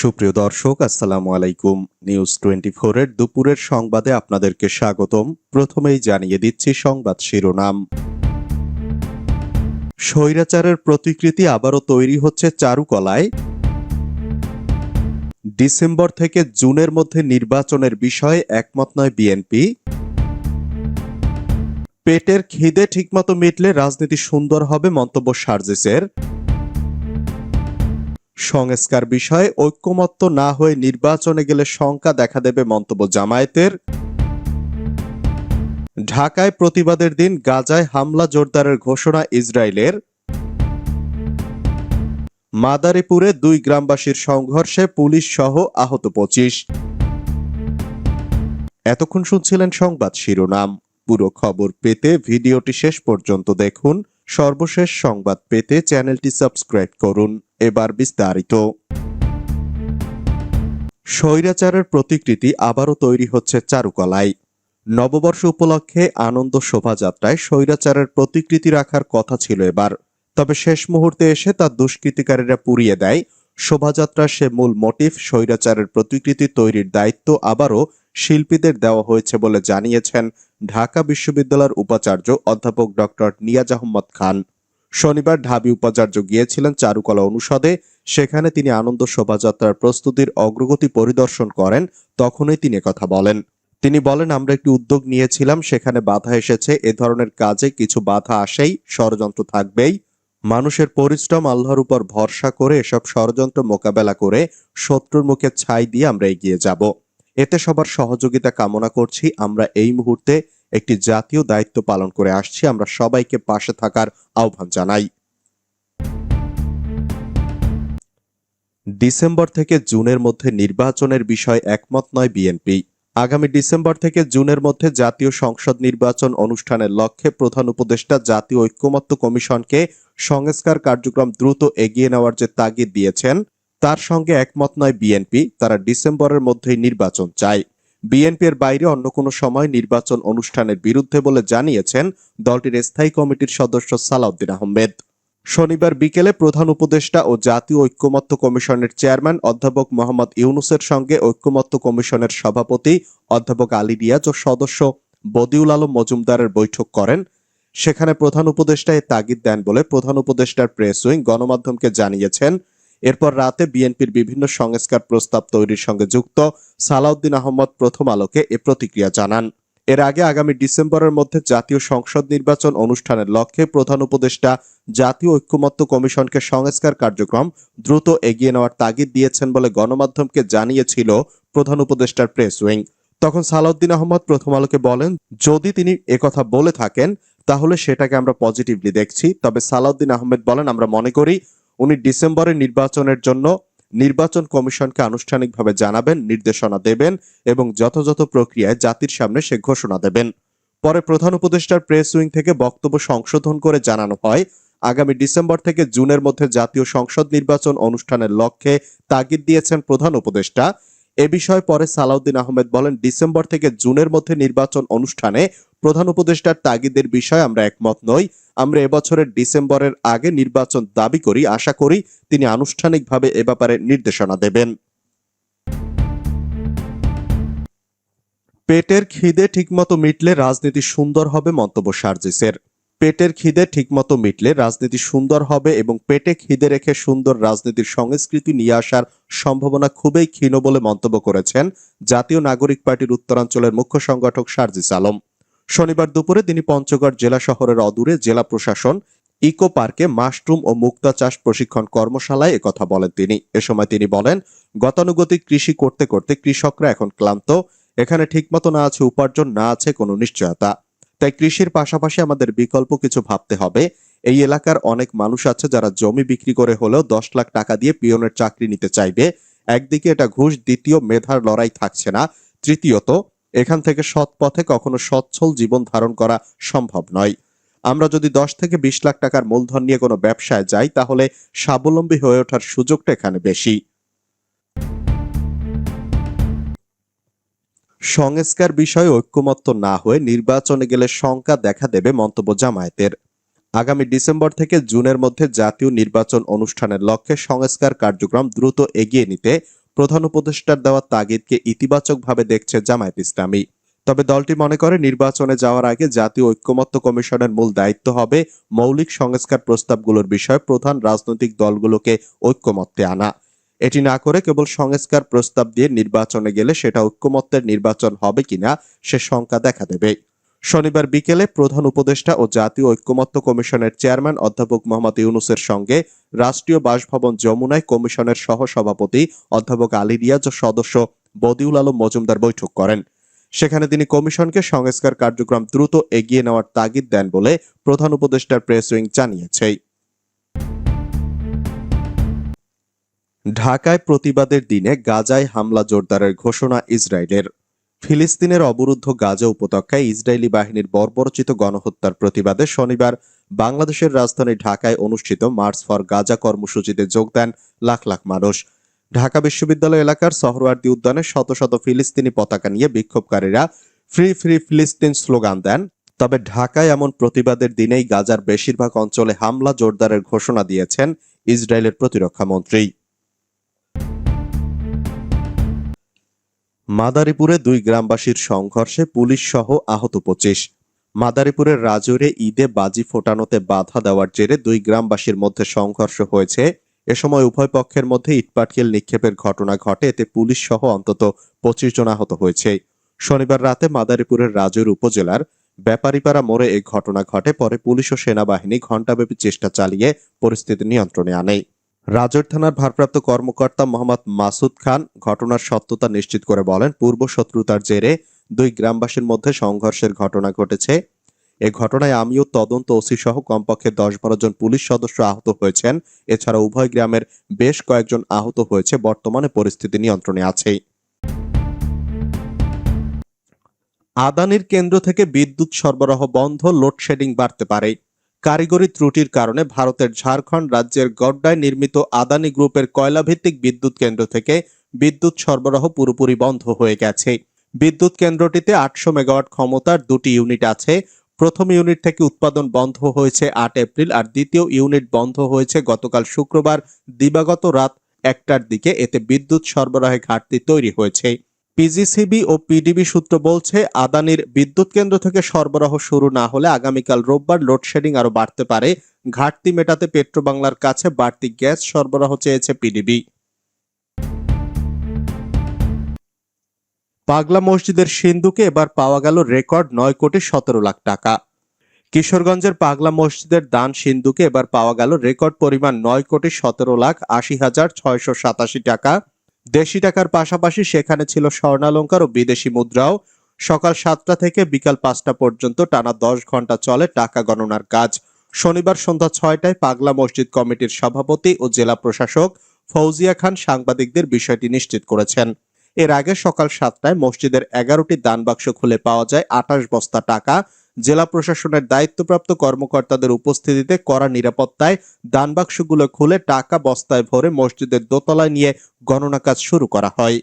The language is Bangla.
সুপ্রিয় দর্শক, আসসালামু আলাইকুম। নিউজ টোয়েন্টি এর দুপুরের সংবাদে আপনাদেরকে স্বাগতম। প্রথমেই জানিয়ে দিচ্ছি সংবাদ শিরোনাম। স্বৈরাচারের প্রতিকৃতি আবারও তৈরি হচ্ছে চারুকলায়। ডিসেম্বর থেকে জুনের মধ্যে নির্বাচনের বিষয়ে একমত নয় বিএনপি। পেটের খিদে ঠিকমতো মিটলে রাজনীতি সুন্দর হবে মন্তব্য সার্জিসের। সংস্কার বিষয়ে ঐক্যমত্য না হয়ে নির্বাচনে গেলে শঙ্কা দেখা দেবে মন্তব্য জামায়াতের। ঢাকায় প্রতিবাদের দিন গাজায় হামলা জোরদারের ঘোষণা ইসরায়েলের। মাদারীপুরে দুই গ্রামবাসীর সংঘর্ষে পুলিশ সহ আহত পঁচিশ। এতক্ষণ শুনছিলেন সংবাদ শিরোনাম। পুরো খবর পেতে ভিডিওটি শেষ পর্যন্ত দেখুন। সর্বশেষ সংবাদ পেতে চ্যানেলটি সাবস্ক্রাইব করুন। এবার বিস্তারিত। স্বৈরাচারের প্রতিকৃতি আবারও তৈরি হচ্ছে চারুকলায়। নববর্ষ উপলক্ষে আনন্দ শোভাযাত্রায় স্বৈরাচারের প্রতিকৃতি রাখার কথা ছিল এবার। তবে শেষ মুহূর্তে এসে তা দুষ্কৃতিকারীরা পুড়িয়ে দেয় শোভাযাত্রার সে মূল মোটিভ স্বৈরাচারের প্রতিকৃতি তৈরির দায়িত্ব আবারও শিল্পীদের দেওয়া হয়েছে বলে জানিয়েছেন ঢাকা বিশ্ববিদ্যালয়ের উপাচার্য অধ্যাপক ডক্টর নিয়াজ আহমদ খান। শনিবার ঢাবি উপাচার্য গিয়েছিলেন চারুকলা অনুষদে। সেখানে তিনি আনন্দ শোভাযাত্রার প্রস্তুতির অগ্রগতি পরিদর্শন করেন, তখনই তিনি কথা বলেন। তিনি বলেন, আমরা একটি উদ্যোগ নিয়েছিলাম, সেখানে বাধা এসেছে, এ ধরনের কাজে কিছু বাধা আসেই, ষড়যন্ত্র থাকবেই। মানুষের পরিশ্রম আল্লাহর উপর ভরসা করে এসব ষড়যন্ত্র মোকাবেলা করে শত্রুর মুখে ছাই দিয়ে আমরা এগিয়ে যাব। এতে সবার সহযোগিতা কামনা করছি। আমরা এই মুহূর্তে একটি জাতীয় দায়িত্ব পালন করে আসছি। আমরা সবাইকে পাশে থাকার আহ্বান জানাই। ডিসেম্বর থেকে জুনের মধ্যে নির্বাচনের বিষয় একমত নয় বিএনপি। আগামী ডিসেম্বর থেকে জুনের মধ্যে জাতীয় সংসদ নির্বাচন অনুষ্ঠানের লক্ষ্যে প্রধান উপদেষ্টা জাতীয় ঐক্যমত্য কমিশনকে সংস্কার কার্যক্রম দ্রুত এগিয়ে নেওয়ার যে তাগিদ দিয়েছেন, তার সঙ্গে একমত নয় বিএনপি, তারা ডিসেম্বরের মধ্যেই নির্বাচন চায়। বিএনপির বাইরে অন্য কোনো সময় নির্বাচন অনুষ্ঠানের বিরুদ্ধে বলে জানিয়েছেন দলটির স্থায়ী কমিটির সদস্য সালাউদ্দিন আহমেদ। শনিবার বিকেলে প্রধান উপদেষ্টা ও জাতীয় ঐক্যমত্য কমিশনের চেয়ারম্যান অধ্যাপক মোহাম্মদ ইউনুসের সঙ্গে ঐক্যমত্য কমিশনের সভাপতি অধ্যাপক আলী রিয়াজ ও সদস্য বদিউল আলম মজুমদারের বৈঠক করেন। সেখানে প্রধান উপদেষ্টা এ তাগিদ দেন বলে প্রধান উপদেষ্টার প্রেস উইং গণমাধ্যমকে জানিয়েছেন। এরপর রাতে বিএনপির বিভিন্ন সংস্কার প্রস্তাব তৈরির সঙ্গে যুক্ত সালাউদ্দিন আহমদ প্রথম আলোকে এ প্রতিক্রিয়া জানান। এর আগে আগামী ডিসেম্বরের মধ্যে জাতীয় সংসদ নির্বাচন অনুষ্ঠানের লক্ষ্যে প্রধান উপদেষ্টা জাতীয় ঐক্যমত্য কমিশনকে সংস্কার কার্যক্রম দ্রুত এগিয়ে নেওয়ার তাগিদ দিয়েছেন বলে গণমাধ্যমকে জানিয়েছিল প্রধান উপদেষ্টার প্রেস উইং। তখন সালাউদ্দিন আহমদ প্রথম আলোকে বলেন, যদি তিনি একথা বলে থাকেন, তাহলে সেটাকে আমরা পজিটিভলি দেখছি। তবে সালাউদ্দিন আহমেদ বলেন, আমরা মনে করি উনি ডিসেম্বরের নির্বাচনের জন্য নির্বাচন কমিশনকে আনুষ্ঠানিকভাবে জানাবেন, নির্দেশনা দেবেন এবং যথাযথ প্রক্রিয়ায় জাতির সামনে সে ঘোষণা দেবেন। পরে প্রধান উপদেষ্টার প্রেস উইং থেকে বক্তব্য সংশোধন করে জানানো হয়, আগামী ডিসেম্বর থেকে জুনের মধ্যে জাতীয় সংসদ নির্বাচন অনুষ্ঠানের লক্ষ্যে তাগিদ দিয়েছেন প্রধান উপদেষ্টা। এ বিষয়ে পরে সালাউদ্দিন আহমেদ বলেন, ডিসেম্বর থেকে জুনের মধ্যে নির্বাচন অনুষ্ঠানে প্রধান উপদেষ্টার তাগিদের বিষয়ে আমরা একমত নই। আমরা এবছরের ডিসেম্বরের আগে নির্বাচন দাবি করি। আশা করি তিনি আনুষ্ঠানিকভাবে এ ব্যাপারে নির্দেশনা দেবেন। পেটের খিদে ঠিকমতো মিটলে রাজনীতি সুন্দর হবে, মন্তব্য সার্জিসের। পেটের খিদে ঠিকমতো মিটলে রাজনীতি সুন্দর হবে এবং পেটে খিদে রেখে সুন্দর রাজনীতির সংস্কৃতি নিয়ে আসার সম্ভাবনা খুবই ক্ষীণ বলে মন্তব্য করেছেন জাতীয় নাগরিক পার্টির উত্তরাঞ্চলের মুখ্য সংগঠক সার্জিস আলম। শনিবার দুপুরে তিনি পঞ্চগড় জেলা শহরের অদূরে জেলা প্রশাসন, ইকো পার্কে মাশরুম ও মুক্তা চাষ প্রশিক্ষণ কর্মশালায় একথা বলেন তিনি। এ সময় তিনি বলেন, গতানুগতিক কৃষি করতে করতে কৃষকরা এখন ক্লান্ত, এখানে ঠিকমতো না আছে উপার্জন, না আছে কোনো নিশ্চয়তা। তাই কৃষির পাশাপাশি আমাদের বিকল্প কিছু ভাবতে হবে। এই এলাকার অনেক মানুষ আছে যারা জমি বিক্রি করে হলেও দশ লাখ টাকা দিয়ে পিয়নের চাকরি নিতে চাইবে। একদিকে এটা ঘুষ, দ্বিতীয় মেধার লড়াই থাকছে না, তৃতীয়ত এখান থেকে সৎ পথে কখনো সচ্ছল জীবন ধারণ করা সম্ভব নয়। আমরা যদি দশ থেকে বিশ লাখ টাকার মূলধন নিয়ে কোনো ব্যবসায় যাই, তাহলে স্বাবলম্বী হয়ে ওঠার সুযোগটা এখানে বেশি। সংস্কার বিষয়ে ঐক্যমত্য না হয়ে নির্বাচনে গেলে শঙ্কা দেখা দেবে মন্তব্য জামায়াতের। আগামী ডিসেম্বর থেকে জুনের মধ্যে জাতীয় নির্বাচন অনুষ্ঠানের লক্ষ্যে সংস্কার কার্যক্রম দ্রুত এগিয়ে নিতে প্রধান উপদেষ্টার দেওয়া তাগিদকে ইতিবাচকভাবে দেখছে জামায়াত ইসলামী। তবে দলটি মনে করে নির্বাচনে যাওয়ার আগে জাতীয় ঐক্যমত্য কমিশনের মূল দায়িত্ব হবে মৌলিক সংস্কার প্রস্তাবগুলোর বিষয়ে প্রধান রাজনৈতিক দলগুলোকে ঐক্যমত্যে আনা। এটি না করে কেবল সংস্কার প্রস্তাব দিয়ে নির্বাচনে গেলে সেটা ঐক্যমত্যের নির্বাচন হবে কিনা সে শঙ্কা দেখা দেবে। শনিবার বিকেলে প্রধান উপদেষ্টা ও জাতীয় ঐক্যমত্য কমিশনের চেয়ারম্যান অধ্যাপক মোহাম্মদ ইউনুসের সঙ্গে রাষ্ট্রীয় বাসভবন যমুনায় কমিশনের সহসভাপতি অধ্যাপক আলী রিয়াজ ও সদস্য বদিউল আলম মজুমদার বৈঠক করেন। সেখানে তিনি কমিশনকে সংস্কার কার্যক্রম দ্রুত এগিয়ে নেওয়ার তাগিদ দেন বলে প্রধান উপদেষ্টার প্রেস উইং জানিয়েছে। ঢাকায় প্রতিবাদের দিনে গাজায় হামলা জোরদারের ঘোষণা ইসরায়েলের। ফিলিস্তিনের অবরুদ্ধ গাজা উপত্যকায় ইসরায়েলি বাহিনীর বর্বরচিত গণহত্যার প্রতিবাদে শনিবার বাংলাদেশের রাজধানী ঢাকায় অনুষ্ঠিত মার্চ ফর গাজা কর্মসূচিতে যোগ দেন লাখ লাখ মানুষ। ঢাকা বিশ্ববিদ্যালয় এলাকার সহরওয়ার্দী উদ্যানে শত শত ফিলিস্তিনি পতাকা নিয়ে বিক্ষোভকারীরা ফ্রি ফ্রি, ফিলিস্তিন স্লোগান দেন। তবে ঢাকায় এমন প্রতিবাদের দিনেই গাজার বেশিরভাগ অঞ্চলে হামলা জোরদারের ঘোষণা দিয়েছেন ইসরায়েলের প্রতিরক্ষা মন্ত্রী। মাদারীপুরে দুই গ্রামবাসীর সংঘর্ষে পুলিশ সহ আহত পঁচিশ। মাদারীপুরের রাজৌরে ঈদে বাজি ফোটানোতে বাধা দেওয়ার জেরে দুই গ্রামবাসীর মধ্যে সংঘর্ষ হয়েছে। এ সময় উভয় পক্ষের মধ্যে ইটপাটকেল নিক্ষেপের ঘটনা ঘটে, এতে পুলিশ সহ অন্তত পঁচিশ জন আহত হয়েছে। শনিবার রাতে মাদারীপুরের রাজৌর উপজেলার ব্যাপারীপাড়া মোড়ে এই ঘটনা ঘটে, পরে পুলিশ ও সেনাবাহিনী ঘণ্টাব্যাপী চেষ্টা চালিয়ে পরিস্থিতি নিয়ন্ত্রণে আনে। রাজৌর থানার ভারপ্রাপ্ত কর্মকর্তা মোহাম্মদ মাসুদ খান ঘটনার সত্যতা নিশ্চিত করে বলেন, পূর্ব শত্রুতার জেরে দুই গ্রামবাসীর মধ্যে সংঘর্ষের ঘটনা ঘটেছে। এ ঘটনায় আমিও তদন্ত ওসি সহ কমপক্ষে দশ বারো জন পুলিশ সদস্য আহত হয়েছেন। এছাড়া উভয় গ্রামের বেশ কয়েকজন আহত হয়েছে। বর্তমানে পরিস্থিতি নিয়ন্ত্রণে আছে। আদানির কেন্দ্র থেকে বিদ্যুৎ সরবরাহ বন্ধ, লোডশেডিং বাড়তে পারে। কারিগরি ত্রুটির কারণে ভারতের ঝাড়খণ্ড রাজ্যের গড্ডায় নির্মিত আদানি গ্রুপের কয়লাভিত্তিক বিদ্যুৎ কেন্দ্র থেকে বিদ্যুৎ সরবরাহ পুরোপুরি বন্ধ হয়ে গেছে। বিদ্যুৎ কেন্দ্রটিতে আটশো মেগাওয়াট ক্ষমতার দুটি ইউনিট আছে। প্রথম ইউনিট থেকে উৎপাদন বন্ধ হয়েছে আট এপ্রিল আর দ্বিতীয় ইউনিট বন্ধ হয়েছে গতকাল শুক্রবার। দিবাগত রাত একটার দিকে এতে বিদ্যুৎ সরবরাহে ঘাটতি তৈরি হয়েছে। পিজিসিবি ও পিডিবি সূত্র বলছে, আদানির বিদ্যুৎ কেন্দ্র থেকে সরবরাহ শুরু না হলে আগামীকাল রোববার লোডশেডিং আরও বাড়তে পারে। ঘাটতি মেটাতে পেট্রোবাংলার কাছে বাড়তি গ্যাস সরবরাহ চেয়েছে পিডিবি পাগলা মসজিদের সিন্ধুকে এবার পাওয়া গেল রেকর্ড নয় কোটি সতেরো লাখ টাকা। কিশোরগঞ্জের পাগলা মসজিদের দান সিন্ধুকে এবার পাওয়া গেল রেকর্ড পরিমাণ নয় কোটি সতেরো লাখ আশি হাজার ছয়শো সাতাশি টাকা। দেশি টাকার পাশাপাশি সেখানে ছিল স্বর্ণালঙ্কার ও বিদেশি মুদ্রাও। সকাল সাতটা থেকে বিকাল পাঁচটা পর্যন্ত টানা দশ ঘণ্টা চলে টাকা গণনার কাজ। শনিবার সন্ধ্যা ছয়টায় পাগলা মসজিদ কমিটির সভাপতি ও জেলা প্রশাসক ফৌজিয়া খান সাংবাদিকদের বিষয়টি নিশ্চিত করেছেন। এর আগে সকাল সাতটায় মসজিদের এগারোটি দান বাক্স খুলে পাওয়া যায় আঠাশ বস্তা টাকা জেলা প্রশাসনের দায়িত্বপ্রাপ্ত কর্মকর্তাদের উপস্থিতিতে করা নিরাপত্তায় দানবাক্সগুলো খুলে টাকা বস্তায় ভরে মসজিদের দোতলায় নিয়ে গণনা কাজ শুরু করা হয়।